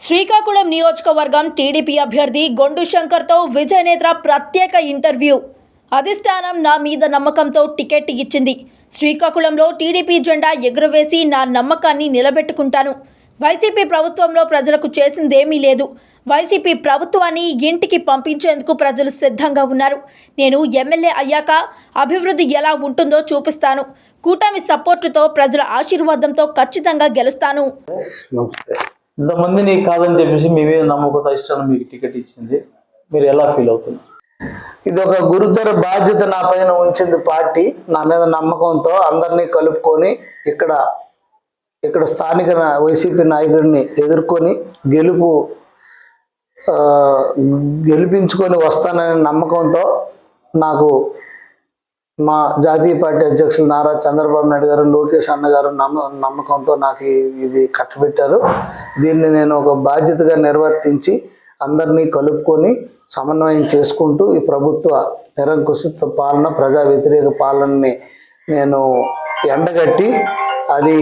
శ్రీకాకుళం నియోజకవర్గం టీడీపీ అభ్యర్థి గొండు శంకర్తో విజయనేత్ర ప్రత్యేక ఇంటర్వ్యూ. అధిష్టానం నా మీద నమ్మకంతో టికెట్ ఇచ్చింది. శ్రీకాకుళంలో టీడీపీ జెండా ఎగురవేసి నా నమ్మకాన్ని నిలబెట్టుకుంటాను. వైసీపీ ప్రభుత్వంలో ప్రజలకు చేసిందేమీ లేదు. వైసీపీ ప్రభుత్వాన్ని ఇంటికి పంపించేందుకు ప్రజలు సిద్ధంగా ఉన్నారు. నేను ఎమ్మెల్యే అయ్యాక అభివృద్ధి ఎలా ఉంటుందో చూపిస్తాను. కూటమి సపోర్టుతో ప్రజల ఆశీర్వాదంతో ఖచ్చితంగా గెలుస్తాను. ఇంతమందిని కాదని చెప్పేసి మీ మీద నమ్మకంతో ఇష్టాన్ని మీకు టికెట్ ఇచ్చింది. మీరు ఎలా ఫీల్ అవుతుంది ఇది ఒక గురుతర బాధ్యత నా పైన ఉంచింది పార్టీ. నా మీద నమ్మకంతో అందరినీ కలుపుకొని ఇక్కడ ఇక్కడ స్థానిక వైసీపీ నాయకుడిని ఎదుర్కొని గెలుపు గెలిపించుకొని వస్తాననే నమ్మకంతో నాకు మా జాతీయ పార్టీ అధ్యక్షులు నారా చంద్రబాబు నాయుడు గారు లోకేష్ అన్న గారు నమ్మ నమ్మకంతో నాకు ఇది కట్టబెట్టారు. దీన్ని నేను ఒక బాధ్యతగా నిర్వర్తించి అందరినీ కలుపుకొని సమన్వయం చేసుకుంటూ ఈ ప్రభుత్వ నిరంకుశిత పాలన ప్రజా వ్యతిరేక పాలనని నేను ఎండగట్టి అది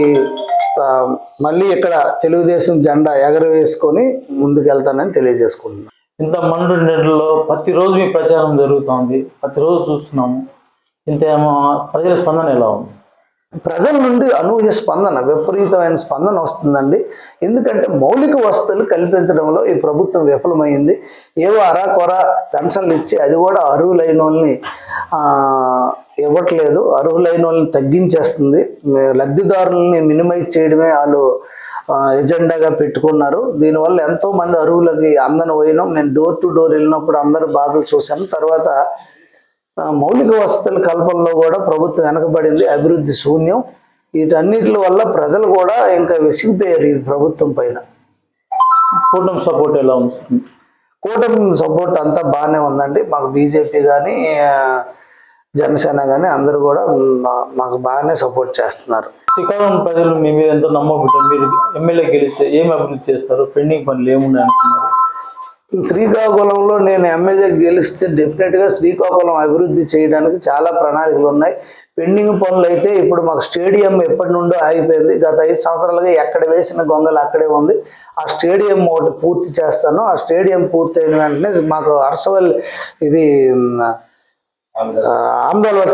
మళ్ళీ ఇక్కడ తెలుగుదేశం జెండా ఎగరవేసుకొని ముందుకెళ్తానని తెలియజేసుకుంటున్నాను ఇంత మండు నెలలో ప్రతిరోజు మీ ప్రచారం జరుగుతోంది. ప్రతిరోజు చూస్తున్నాము. ఇంతేమో ప్రజల స్పందన ఎలా ఉంది? ప్రజల నుండి అనూహ్య స్పందన విపరీతమైన స్పందన వస్తుందండి. ఎందుకంటే మౌలిక వసతులు కల్పించడంలో ఈ ప్రభుత్వం విఫలమైంది. ఏవో అరాకొర పెన్షన్లు ఇచ్చి అది కూడా అర్హులైన వాళ్ళని ఇవ్వట్లేదు. అర్హులైన వాళ్ళని తగ్గించేస్తుంది లబ్ధిదారులని మినిమైజ్ చేయడమే వాళ్ళు ఎజెండాగా పెట్టుకున్నారు. దీనివల్ల ఎంతో మంది అందని పోయినాం. నేను డోర్ టు డోర్ వెళ్ళినప్పుడు అందరి బాధలు చూశాను తర్వాత మౌలిక వసతుల కల్పనలో కూడా ప్రభుత్వం వెనకబడింది అభివృద్ధి శూన్యం. వీటన్నిటి వల్ల ప్రజలు కూడా ఇంకా విసిగిపోయారు ఈ ప్రభుత్వం పైన. కూటమి సపోర్ట్ ఎలా ఉంది కూటమి సపోర్ట్ అంతా బాగానే ఉందండి. మాకు బీజేపీ కానీ జనసేన కానీ అందరూ కూడా మాకు బాగానే సపోర్ట్ చేస్తున్నారు. శ్రీకాకుళం ప్రజలు మీ మీద ఎంతో నమ్మకం మీరు ఎమ్మెల్యే గెలిస్తే ఏమి అభివృద్ధి చేస్తారు? పెండింగ్ పనులు ఏమున్నాయి అనుకున్నారు? శ్రీకాకుళంలో నేను ఎమ్మెల్యే గెలిస్తే డెఫినెట్గా శ్రీకాకుళం అభివృద్ధి చేయడానికి చాలా ప్రణాళికలు ఉన్నాయి. పెండింగ్ పనులు అయితే ఇప్పుడు మాకు స్టేడియం ఎప్పటి నుండో ఆగిపోయింది. గత ఐదు సంవత్సరాలుగా ఎక్కడ వేసిన గొంగలు అక్కడే ఉంది. ఆ స్టేడియం ఒకటి పూర్తి చేస్తాను. ఆ స్టేడియం పూర్తి అయిన వెంటనే మాకు అరసవల్ ఇది మ్, ఆ,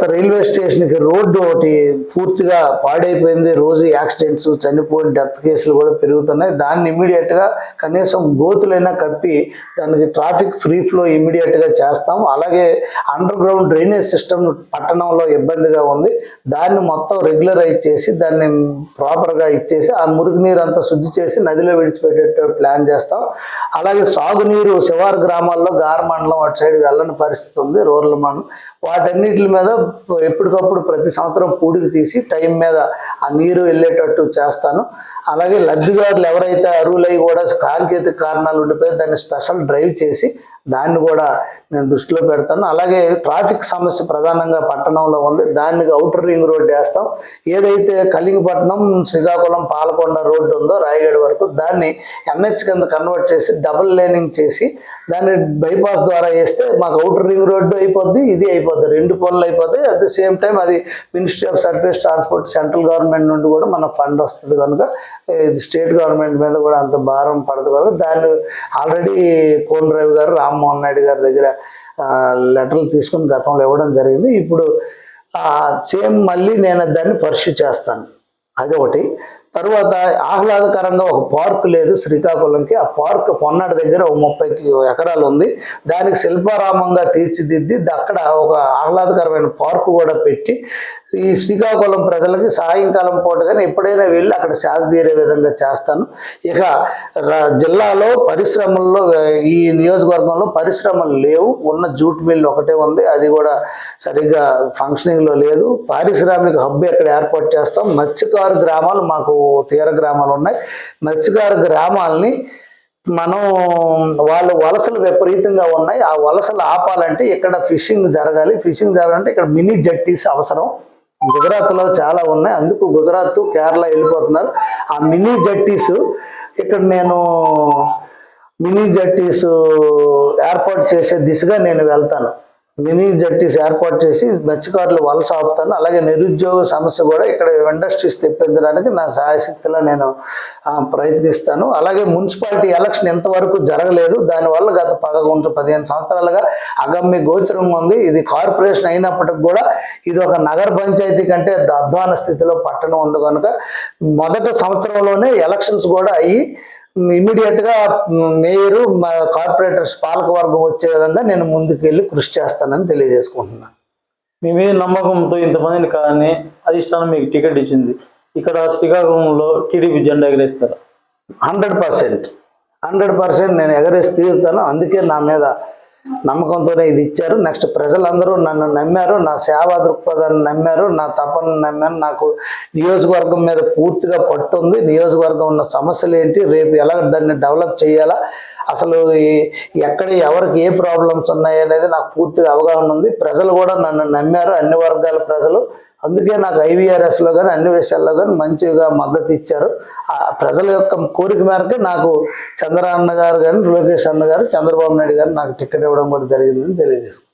రైల్వే స్టేషన్కి రోడ్డు ఒకటి పూర్తిగా పాడైపోయింది. రోజు యాక్సిడెంట్స్ చనిపోయిన డెత్ కేసులు కూడా పెరుగుతున్నాయి. దాన్ని ఇమీడియట్గా కనీసం గోతులైనా కప్పి దానికి ట్రాఫిక్ ఫ్రీ ఫ్లో ఇమీడియట్గా చేస్తాం. అలాగే అండర్ గ్రౌండ్ డ్రైనేజ్ సిస్టమ్ పట్టణంలో ఇబ్బందిగా ఉంది. దాన్ని మొత్తం రెగ్యులరైజ్ చేసి దాన్ని ప్రాపర్గా ఇచ్చేసి ఆ మురికి నీరు అంతా శుద్ధి చేసి నదిలో విడిచిపెట్టేటట్టు ప్లాన్ చేస్తాం. అలాగే సాగునీరు శివారు గ్రామాల్లో గార మండలం అటు సైడ్ వెళ్ళని పరిస్థితి ఉంది. రూరల్ మండలం వాటన్నిటి మీద ఎప్పటికప్పుడు ప్రతి సంవత్సరం పూడికి తీసి టైం మీద ఆ నీరు వెళ్ళేటట్టు చేస్తాను. అలాగే లబ్ధిదారులు ఎవరైతే అరువులై కూడా సాంకేతిక కారణాలు ఉండిపోయి దాన్ని స్పెషల్ డ్రైవ్ చేసి దాన్ని కూడా నేను దృష్టిలో పెడతాను. అలాగే ట్రాఫిక్ సమస్య ప్రధానంగా పట్టణంలో ఉంది. దాన్ని అవుటర్ రింగ్ రోడ్ వేస్తాం. ఏదైతే కలింగపట్నం శ్రీకాకుళం పాలకొండ రోడ్డు ఉందో రాయగడ వరకు దాన్ని ఎన్హెచ్ కింద కన్వర్ట్ చేసి డబుల్ లేనింగ్ చేసి దాన్ని బైపాస్ ద్వారా వేస్తే మాకు అవుటర్ రింగ్ రోడ్డు అయిపోద్ది ఇది అయిపోద్ది రెండు పనులు అయిపోతాయి. అట్ ది సేమ్ టైం అది ministry of surface transport central government నుండి కూడా మన ఫండ్ వస్తుంది కనుక ఇది స్టేట్ గవర్నమెంట్ మీద కూడా అంత భారం పడదు కనుక దాన్ని ఆల్రెడీ కోన్ రవి గారు రామ్మోహన్ నాయుడు గారి దగ్గర లెటర్లు తీసుకుని గతంలో ఇవ్వడం జరిగింది. ఇప్పుడు సేమ్ మళ్ళీ నేను దాన్ని పర్స్యూ చేస్తాను. అదొకటి తరువాత ఆహ్లాదకరంగా ఒక పార్క్ లేదు శ్రీకాకుళంకి. ఆ పార్క్ పొన్నాడు దగ్గర ఒక ముప్పై ఎకరాలు ఉంది. దానికి శిల్పారామంగా తీర్చిదిద్ది అక్కడ ఒక ఆహ్లాదకరమైన పార్క్ కూడా పెట్టి ఈ శ్రీకాకుళం ప్రజలకి సాయంకాలం పూట కానీ ఎప్పుడైనా వెళ్ళి అక్కడ సేద తీరే విధంగా చేస్తాను. ఇక జిల్లాలో పరిశ్రమల్లో ఈ నియోజకవర్గంలో పరిశ్రమలు లేవు. ఉన్న జూట్ మిల్ ఒకటే ఉంది. అది కూడా సరిగ్గా ఫంక్షనింగ్లో లేదు. పారిశ్రామిక హబ్ ఇక్కడ ఏర్పాటు చేస్తాం. మత్స్యకారు గ్రామాలు మాకు తీర గ్రామాలు ఉన్నాయి. మత్స్యకార గ్రామాలని మనం వాళ్ళు వలసలు విపరీతంగా ఉన్నాయి. ఆ వలసలు ఆపాలంటే ఇక్కడ ఫిషింగ్ జరగాలి. ఫిషింగ్ జరగాలంటే ఇక్కడ మినీ జట్టీస్ అవసరం. గుజరాత్లో చాలా ఉన్నాయి. అందుకు గుజరాత్ కేరళ వెళ్ళిపోతున్నారు. ఆ మినీ జట్టీస్ ఇక్కడ నేను మినీ జట్టీస్ ఏర్పాటు చేసే దిశగా నేను వెళ్తాను. మినీ జట్టీస్ ఏర్పాటు చేసి మత్స్యకారులు వలస ఆపుతాను. అలాగే నిరుద్యోగ సమస్య కూడా ఇక్కడ ఇండస్ట్రీస్ తెప్పించడానికి నా సాయశక్తిలో నేను ప్రయత్నిస్తాను. అలాగే మున్సిపాలిటీ ఎలక్షన్ ఇంతవరకు జరగలేదు. దానివల్ల గత పదకొండు పదిహేను సంవత్సరాలుగా అగమ్య గోచరం ఉంది. ఇది కార్పొరేషన్ అయినప్పటికి కూడా ఇది ఒక నగర పంచాయతీ కంటే అధ్వాన స్థితిలో పట్టణం ఉంది కనుక మొదటి సంవత్సరంలోనే ఎలక్షన్స్ కూడా అయ్యి ఇమీడియట్గా మేయరు మా కార్పొరేటర్స్ పాలకవర్గం వచ్చే విధంగా నేను ముందుకెళ్ళి కృషి చేస్తానని తెలియజేసుకుంటున్నాను. మీ మీద నమ్మకంతో ఇంతమందిని కానీ అధిష్టానం మీకు టికెట్ ఇచ్చింది. ఇక్కడ శ్రీకాకుళంలో టీడీపీ జెండా ఎగరేస్తారు? Hundred percent. హండ్రెడ్ పర్సెంట్ నేను ఎగరేసి తీరుతాను. అందుకే నా మీద నమ్మకంతోనే ఇది ఇచ్చారు. నెక్స్ట్ ప్రజలందరూ నన్ను నమ్మారు. నా సేవా దృక్పథాన్ని నమ్మారు. నా తపన నమ్మారు. నాకు నియోజకవర్గం మీద పూర్తిగా పట్టు ఉంది. నియోజకవర్గం ఉన్న సమస్యలు ఏంటి? రేపు ఎలా దాన్ని డెవలప్ చేయాలా? అసలు ఈ- ఎక్కడ ఎవరికి ఏ ప్రాబ్లమ్స్ ఉన్నాయి అనేది నాకు పూర్తిగా అవగాహన ఉంది. ప్రజలు కూడా నన్ను నమ్మారు. అన్ని వర్గాల ప్రజలు అందుకే నాకు ఐవీఆర్ఎస్లో కానీ అన్ని విషయాల్లో కానీ మంచిగా మద్దతు ఇచ్చారు. ఆ ప్రజల యొక్క కోరిక మేరకు నాకు చంద్ర అన్న గారు కానీ లోకేష్ అన్న గారు చంద్రబాబు నాయుడు గారు నాకు టికెట్ ఇవ్వడం కూడా జరిగిందని తెలియజేసుకున్నాను